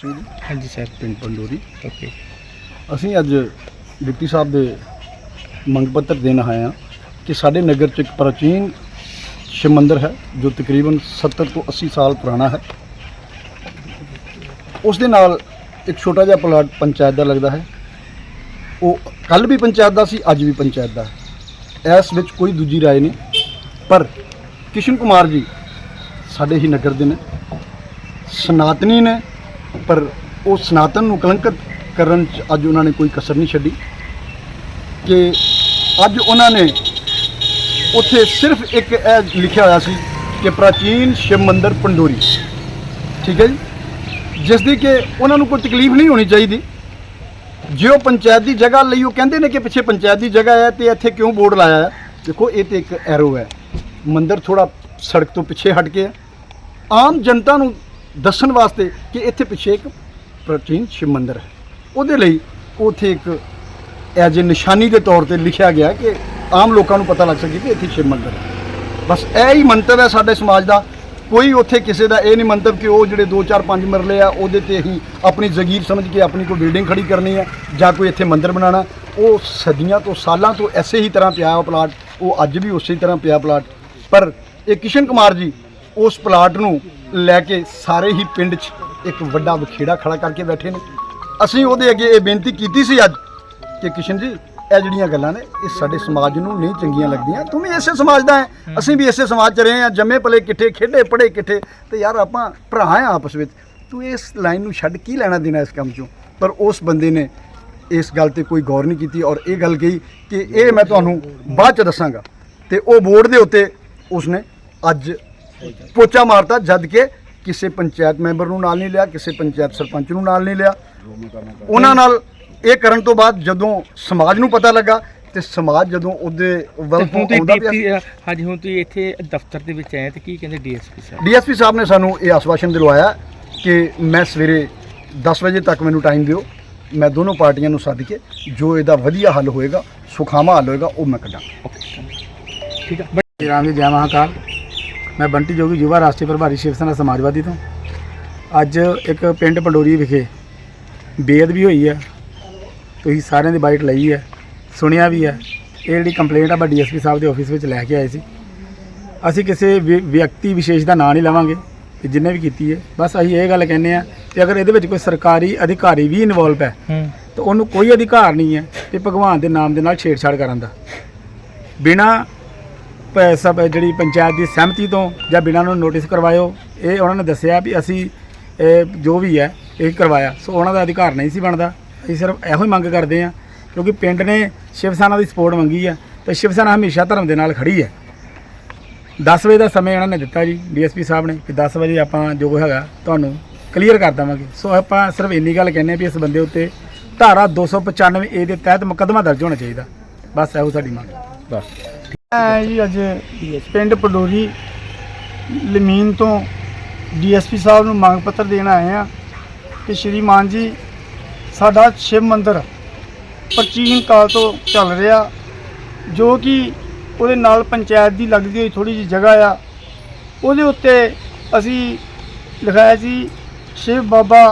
ਸਿੰਘ ਜੀ, ਹਾਂਜੀ ਸਰ ਪਿੰਡ ਪੰਡੋਰੀ ਓਕੇ ਅਸੀਂ ਅੱਜ ਡਿਪਟੀ ਸਾਹਿਬ ਦੇ ਮੰਗ ਪੱਤਰ ਦੇਣ ਆਏ ਹਾਂ ਕਿ ਸਾਡੇ ਨਗਰ 'ਚ ਇੱਕ ਪ੍ਰਾਚੀਨ ਸ਼ਿਵ ਮੰਦਿਰ ਹੈ ਜੋ ਤਕਰੀਬਨ 70 ਤੋਂ 80 ਸਾਲ ਪੁਰਾਣਾ ਹੈ ਉਸ ਦੇ ਨਾਲ ਇੱਕ ਛੋਟਾ ਜਿਹਾ ਪਲਾਟ ਪੰਚਾਇਤ ਦਾ ਲੱਗਦਾ ਹੈ ਉਹ ਕੱਲ ਵੀ ਪੰਚਾਇਤ ਦਾ ਸੀ ਅੱਜ ਵੀ ਪੰਚਾਇਤ ਦਾ ਹੈ ਇਸ ਵਿੱਚ ਕੋਈ ਦੂਜੀ رائے ਨਹੀਂ ਪਰ ਕਿਸ਼ਨ ਕੁਮਾਰ ਜੀ ਸਾਡੇ ਹੀ ਨਗਰ ਦੇ ਨੇ ਸਨਾਤਨੀ ਨੇ ਪਰ ਉਹ ਸਨਾਤਨ ਨੂੰ ਕਲੰਕਿਤ ਕਰਨ ਚ ਅੱਜ ਉਹਨਾਂ ਨੇ ਕੋਈ ਕਸਰ ਨਹੀਂ ਛੱਡੀ ਕਿ ਅੱਜ ਉਹਨਾਂ ਨੇ ਉੱਥੇ ਸਿਰਫ ਇੱਕ ਇਹ ਲਿਖਿਆ ਹੋਇਆ ਸੀ ਕਿ ਪ੍ਰਾਚੀਨ ਸ਼ਿਵ ਮੰਦਿਰ ਪੰਡੋਰੀ। ਠੀਕ ਹੈ ਜੀ? ਜਿਸ ਦੀ ਕਿ ਉਹਨਾਂ ਨੂੰ ਕੋਈ ਤਕਲੀਫ ਨਹੀਂ ਹੋਣੀ ਚਾਹੀਦੀ। ਜੇ ਉਹ ਪੰਚਾਇਤ ਦੀ ਜਗ੍ਹਾ ਲਈ ਉਹ ਕਹਿੰਦੇ ਨੇ ਕਿ ਪਿੱਛੇ ਪੰਚਾਇਤ ਦੀ ਜਗ੍ਹਾ ਹੈ ਤੇ ਇੱਥੇ ਕਿਉਂ ਬੋਰਡ ਲਾਇਆ ਹੈ? ਦੇਖੋ, ਇਹ ਤੇ ਇੱਕ ਐਰੋ ਹੈ। ਮੰਦਿਰ ਥੋੜਾ ਸੜਕ ਤੋਂ ਪਿੱਛੇ ਹਟ ਕੇ ਹੈ। ਆਮ ਜਨਤਾ ਨੂੰ ਦੱਸਣ ਵਾਸਤੇ ਕਿ ਇੱਥੇ ਪਿੱਛੇ ਇੱਕ ਪ੍ਰਾਚੀਨ ਸ਼ਿਵ ਮੰਦਿਰ ਹੈ। ਉਹਦੇ ਲਈ ਉੱਥੇ ਇੱਕ ਐਜ ਨਿਸ਼ਾਨੀ ਦੇ ਤੌਰ ਤੇ ਲਿਖਿਆ ਗਿਆ ਕਿ ਆਮ ਲੋਕਾਂ ਨੂੰ ਪਤਾ ਲੱਗ ਸਕੇ ਕਿ ਇੱਥੇ ਸ਼ਿਵ ਮੰਦਿਰ ਹੈ। ਬਸ ਇਹ ਹੀ ਮੰਤਵ ਹੈ ਸਾਡੇ ਸਮਾਜ ਦਾ। ਕੋਈ ਉੱਥੇ ਕਿਸੇ ਦਾ ਇਹ ਨਹੀਂ ਮੰਤਵ ਕਿ ਉਹ ਜਿਹੜੇ 2 4 5 ਮਰਲੇ ਆ, ਉਹਦੇ ਤੇ ਹੀ ਆਪਣੀ ਜ਼ਗੀਰ ਸਮਝ ਕੇ ਆਪਣੀ ਕੋਈ ਬਿਲਡਿੰਗ ਖੜੀ ਕਰਨੀ ਹੈ ਜਾਂ ਕੋਈ ਇੱਥੇ ਮੰਦਿਰ ਬਣਾਉਣਾ। ਉਹ ਸਦੀਆਂ ਤੋਂ, ਸਾਲਾਂ ਤੋਂ ਐਸੇ ਹੀ ਤਰ੍ਹਾਂ ਪਿਆ ਉਹ ਪਲਾਟ ਉਹ ਅੱਜ ਵੀ ਉਸੇ ਤਰ੍ਹਾਂ ਪਿਆ ਪਲਾਟ ਪਰ ਇਹ ਕਿਸ਼ਨ ਕੁਮਾਰ ਜੀ ਉਸ ਪਲਾਟ ਨੂੰ ਲੈ ਕੇ ਸਾਰੇ ਹੀ ਪਿੰਡ 'ਚ ਇੱਕ ਵੱਡਾ ਵਖੇੜਾ ਖੜਾ ਕਰਕੇ ਬੈਠੇ ਨੇ। ਅਸੀਂ ਉਹਦੇ ਅੱਗੇ ਇਹ ਬੇਨਤੀ ਕੀਤੀ ਸੀ ਅੱਜ ਕਿ ਕਿਸ਼ਨ ਜੀ ਇਹ ਜਿਹੜੀਆਂ ਗੱਲਾਂ ਨੇ ਇਹ ਸਾਡੇ ਸਮਾਜ ਨੂੰ ਨਹੀਂ ਚੰਗੀਆਂ ਲੱਗਦੀਆਂ। ਤੂੰ ਵੀ ਇਸੇ ਸਮਾਜ ਦਾ ਹੈ। ਅਸੀਂ ਵੀ ਇਸੇ ਸਮਾਜ 'ਚ ਰਹੇ ਹਾਂ। ਜੰਮੇ ਪਲੇ ਇਕੱਠੇ ਖੇਡੇ ਪੜੇ ਇਕੱਠੇ ਤੇ ਯਾਰ ਆਪਾਂ ਭਰਾ ਹਾਂ ਆਪਸ ਵਿੱਚ। ਤੂੰ ਇਸ ਲਾਈਨ ਨੂੰ ਛੱਡ ਕੀ ਲੈਣਾ ਦੇਣਾ ਇਸ ਕੰਮ 'ਚੋਂ? ਪਰ ਉਸ ਬੰਦੇ ਨੇ ਇਸ ਗੱਲ ਤੇ ਕੋਈ ਗੌਰ ਨਹੀਂ ਕੀਤੀ ਔਰ ਇਹ ਗੱਲ ਕਹੀ ਕਿ ਇਹ ਮੈਂ ਤੁਹਾਨੂੰ ਬਾਅਦ 'ਚ ਦੱਸਾਂਗਾ। ਤੇ ਉਹ ਬੋਰਡ ਦੇ ਉੱਤੇ ਉਸਨੇ ਅੱਜ ਪੋਚਾ ਮਾਰਤਾ ਜਦ ਕਿ ਕਿਸੇ ਪੰਚਾਇਤ ਮੈਂਬਰ ਨੂੰ ਨਾਲ ਨਹੀਂ ਲਿਆ ਕਿਸੇ ਪੰਚਾਇਤ ਸਰਪੰਚ ਨੂੰ ਨਾਲ ਨਹੀਂ ਲਿਆ। ਉਹਨਾਂ ਨਾਲ ਇਹ ਕਰਨ ਤੋਂ ਬਾਅਦ ਜਦੋਂ ਸਮਾਜ ਨੂੰ ਪਤਾ ਲੱਗਾ ਤੇ ਸਮਾਜ ਜਦੋਂ ਉਹਦੇ ਵੱਲ ਆਉਂਦਾ ਪਿਆ ਹਾਂਜੀ ਹੁਣ ਤੁਸੀਂ ਇੱਥੇ ਦਫ਼ਤਰ ਦੇ ਵਿੱਚ ਆਏ ਤੇ ਕੀ ਕਹਿੰਦੇ ਡੀਐਸਪੀ ਸਾਹਿਬ? ਡੀਐਸਪੀ ਸਾਹਿਬ ਨੇ ਸਾਨੂੰ ਇਹ ਆਸ਼ਵਾਸਨ ਦਿਲਵਾਇਆ ਕਿ ਮੈਂ ਸਵੇਰੇ 10 ਵਜੇ ਤੱਕ ਮੈਨੂੰ ਟਾਈਮ ਦਿਓ। ਮੈਂ ਦੋਨੋਂ ਪਾਰਟੀਆਂ ਨੂੰ ਸੱਦ ਕੇ ਜੋ ਇਹਦਾ ਵਧੀਆ ਹੱਲ ਹੋਏਗਾ ਸੁਖਾਵਾ ਹੱਲ ਹੋਏਗਾ ਉਹ ਮੈਂ ਕੱਢਾਂ ਠੀਕ ਹੈ ਰਾਮ ਜੀ ਜੈ ਮਹਾਕਾਲ। ਮੈਂ ਬੰਟੀ ਜੋਗੀ ਯੁਵਾ ਰਾਸ਼ਟਰੀ ਪ੍ਰਭਾਰੀ ਸ਼ਿਵ ਸੈਨਾ ਸਮਾਜਵਾਦੀ ਤੋਂ। ਅੱਜ ਇੱਕ ਪਿੰਡ ਪੰਡੋਰੀ ਵਿਖੇ ਬੇਅਦ ਵੀ ਹੋਈ ਹੈ। ਤੁਸੀਂ ਸਾਰਿਆਂ ਦੀ ਬਾਈਟ ਲਈ ਹੈ ਸੁਣਿਆ ਵੀ ਹੈ। ਇਹ ਜਿਹੜੀ ਕੰਪਲੇਂਟ ਆ ਡੀ ਐਸਪੀ ਸਾਹਿਬ ਦੇ ਆਫਿਸ ਵਿੱਚ ਲੈ ਕੇ ਆਏ ਸੀ। ਅਸੀਂ ਕਿਸੇ ਵਿਅਕਤੀ ਵਿਸ਼ੇਸ਼ ਦਾ ਨਾਂ ਨਹੀਂ ਲਵਾਂਗੇ ਕਿ ਜਿੰਨੇ ਵੀ ਕੀਤੀ ਹੈ। ਬਸ ਅਸੀਂ ਇਹ ਗੱਲ ਕਹਿੰਦੇ ਆ ਕਿ ਅਗਰ ਇਹਦੇ ਵਿੱਚ ਕੋਈ ਸਰਕਾਰੀ ਅਧਿਕਾਰੀ ਵੀ ਇਨਵੋਲਵ ਹੈ ਹੂੰ। ਤਾਂ ਉਹਨੂੰ ਕੋਈ ਅਧਿਕਾਰ ਨਹੀਂ ਹੈ ਕਿ ਭਗਵਾਨ ਦੇ ਨਾਮ ਦੇ ਨਾਲ ਛੇੜਛਾੜ ਕਰਨ ਦਾ। ਬਿਨਾ ਪ ਸਭ ਜਿਹੜੀ ਪੰਚਾਇਤ ਦੀ ਸਹਿਮਤੀ ਤੋਂ ਜਾਂ ਬਿਨਾਂ ਨੂੰ ਨੋਟਿਸ ਕਰਵਾਇਓ, ਇਹ ਉਹਨਾਂ ਨੇ ਦੱਸਿਆ ਵੀ ਅਸੀਂ, ਇਹ ਜੋ ਵੀ ਹੈ, ਇਹ ਕਰਵਾਇਆ। ਸੋ ਉਹਨਾਂ ਦਾ ਅਧਿਕਾਰ ਨਹੀਂ ਸੀ ਬਣਦਾ। ਅਸੀਂ ਸਿਰਫ ਇਹੋ ਹੀ ਮੰਗ ਕਰਦੇ ਹਾਂ, ਕਿਉਂਕਿ ਪਿੰਡ ਨੇ ਸ਼ਿਵ ਸੈਨਾ ਦੀ ਸਪੋਰਟ ਮੰਗੀ ਹੈ ਤੇ ਸ਼ਿਵ ਸੈਨਾ ਹਮੇਸ਼ਾ ਧਰਮ ਦੇ ਨਾਲ ਖੜੀ ਹੈ। 10 ਵਜੇ ਦਾ ਸਮੇਂ ਇਹਨਾਂ ਨੇ ਦਿੱਤਾ ਜੀ, ਡੀਐਸਪੀ ਸਾਹਿਬ ਨੇ ਕਿ 10 ਵਜੇ ਆਪਾਂ ਜੋ ਹੈਗਾ ਤੁਹਾਨੂੰ ਕਲੀਅਰ ਕਰ ਦੇਵਾਂਗੇ। ਸੋ ਆਪਾਂ ਸਿਰਫ ਇੰਨੀ ਗੱਲ ਕਹਿੰਦੇ ਹਾਂ ਵੀ ਇਸ ਬੰਦੇ ਉੱਤੇ ਧਾਰਾ 295 ਏ ਦੇ ਤਹਿਤ ਮੁਕੱਦਮਾ ਦਰਜ ਹੋਣਾ ਚਾਹੀਦਾ। ਬਸ ਇਹੋ ਸਾਡੀ ਮੰਗ। ਬਸ। ਮੈਂ ਜੀ। ਅੱਜ ਪਿੰਡ ਪਡੋਰੀ ਲਮੀਨ ਤੋਂ ਡੀਐਸਪੀ ਸਾਹਿਬ ਨੂੰ ਮੰਗ ਪੱਤਰ ਦੇਣ ਆਏ ਆ ਕਿ ਸ਼੍ਰੀਮਾਨ ਜੀ ਸਾਡਾ ਸ਼ਿਵ ਮੰਦਿਰ ਪ੍ਰਾਚੀਨ ਕਾਲ ਤੋਂ ਚੱਲ ਰਿਹਾ ਜੋ ਕਿ ਉਹਦੇ ਨਾਲ ਪੰਚਾਇਤ ਦੀ ਲੱਗਦੀ ਹੋਈ ਥੋੜੀ ਜਿਹੀ ਜਗ੍ਹਾ ਆ। ਉਹਦੇ ਉੱਤੇ ਅਸੀਂ ਲਿਖਾਇਆ ਸੀ ਸ਼ਿਵ ਬਾਬਾ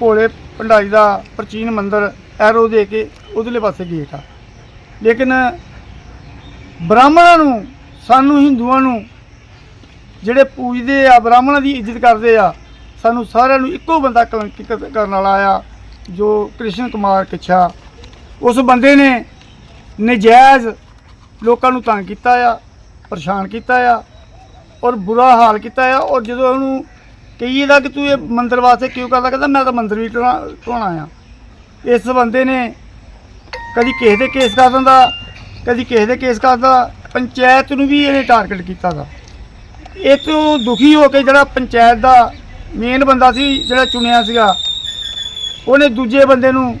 ਭੋਲੇ ਭੰਡਾਰੀ ਦਾ ਪ੍ਰਾਚੀਨ ਮੰਦਿਰ ਐਰੋ ਦੇ ਕੇ ਉਧਰਲੇ ਪਾਸੇ ਗੇਟ ਆ। ਲੇਕਿਨ ਬ੍ਰਾਹਮਣਾਂ ਨੂੰ, ਸਾਨੂੰ ਹਿੰਦੂਆਂ ਨੂੰ, ਜਿਹੜੇ ਪੂਜਦੇ ਆ, ਬ੍ਰਾਹਮਣਾਂ ਦੀ ਇੱਜ਼ਤ ਕਰਦੇ ਆ, ਸਾਨੂੰ ਸਾਰਿਆਂ ਨੂੰ ਇੱਕੋ ਬੰਦਾ ਕਲੰਕਿਤ ਕਰਨ ਵਾਲਾ ਆ, ਜੋ ਕ੍ਰਿਸ਼ਨ ਕੁਮਾਰ ਕਿਛਾ। ਉਸ ਬੰਦੇ ਨੇ ਨਜਾਇਜ਼ ਲੋਕਾਂ ਨੂੰ ਤੰਗ ਕੀਤਾ ਆ, ਪਰੇਸ਼ਾਨ ਕੀਤਾ ਆ, ਔਰ ਬੁਰਾ ਹਾਲ ਕੀਤਾ ਆ, ਔਰ ਜਦੋਂ ਉਹਨੂੰ ਕਹੀਏਦਾ ਕਿ ਤੂੰ ਇਹ ਮੰਦਰ ਵਾਸਤੇ ਕਿਉਂ ਕਰਦਾ, ਕਹਿੰਦਾ ਮੈਂ ਤਾਂ ਮੰਦਰ ਵੀ ਢਵਾ- ਢਵਾਉਣਾ ਆ। ਇਸ ਬੰਦੇ ਨੇ ਕਦੀ ਕਿਸੇ ਦੇ ਕੇਸ ਕਰ ਦਿੰਦਾ ਕਦੀ ਕਿਸੇ ਦੇ ਕੇਸ ਕਰਦਾ ਪੰਚਾਇਤ ਨੂੰ ਵੀ ਇਹਨੇ ਟਾਰਗੇਟ ਕੀਤਾ ਦਾ ਇਹ ਤੋਂ ਦੁਖੀ ਹੋ ਕੇ ਜਿਹੜਾ ਪੰਚਾਇਤ ਦਾ ਮੇਨ ਬੰਦਾ ਸੀ ਜਿਹੜਾ ਚੁਣਿਆ ਸੀਗਾ ਉਹਨੇ ਦੂਜੇ ਬੰਦੇ ਨੂੰ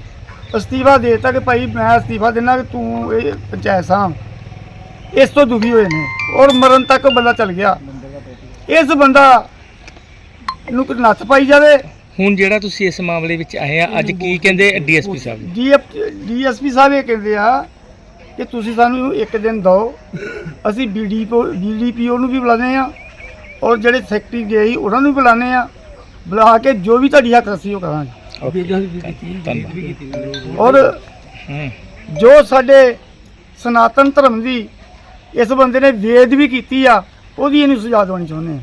ਅਸਤੀਫਾ ਦੇ ਦਿੱਤਾ ਕਿ ਭਾਈ ਮੈਂ ਅਸਤੀਫਾ ਦਿੰਦਾ ਕਿ ਤੂੰ ਇਹ ਪੰਚਾਇਤ ਸਾਂਭ। ਇਸ ਤੋਂ ਦੁਖੀ ਹੋਏ ਨੇ ਔਰ ਮਰਨ ਤੱਕ ਬੰਦਾ ਚੱਲ ਗਿਆ। ਇਸ ਬੰਦਾ ਨੂੰ ਨੱਥ ਪਾਈ ਜਾਵੇ। ਹੁਣ ਜਿਹੜਾ ਤੁਸੀਂ ਇਸ ਮਾਮਲੇ ਵਿੱਚ ਆਏ ਆ ਅੱਜ ਕੀ ਕਹਿੰਦੇ ਡੀਐਸਪੀ ਸਾਹਿਬ ਡੀਐਸਪੀ ਸਾਹਿਬ ਇਹ ਕਹਿੰਦੇ ਆ ਕਿ ਤੁਸੀਂ ਸਾਨੂੰ ਇੱਕ ਦਿਨ ਦਿਓ। ਅਸੀਂ ਬੀਡੀਪੋ ਬੀਡੀਪੀਓ ਨੂੰ ਵੀ ਬੁਲਾਉਂਦੇ ਆ ਔਰ ਜਿਹੜੇ ਸੈਕਟਰੀ ਗਏ ਸੀ ਉਹਨਾਂ ਨੂੰ ਵੀ ਬੁਲਾਉਂਦੇ ਆ ਬੁਲਾ ਕੇ ਜੋ ਵੀ ਤੁਹਾਡੀ ਹੱਕ ਰਸੀ ਉਹ ਕਰਾਂਗੇ। ਧੰਨਵਾਦ। ਔਰ ਜੋ ਸਾਡੇ ਸਨਾਤਨ ਧਰਮ ਦੀ ਇਸ ਬੰਦੇ ਨੇ ਵੇਦ ਵੀ ਕੀਤੀ ਆ ਉਹਦੀ ਇਹਨੂੰ ਸਜ਼ਾ ਦੇਣੀ ਚਾਹੁੰਦੇ ਆ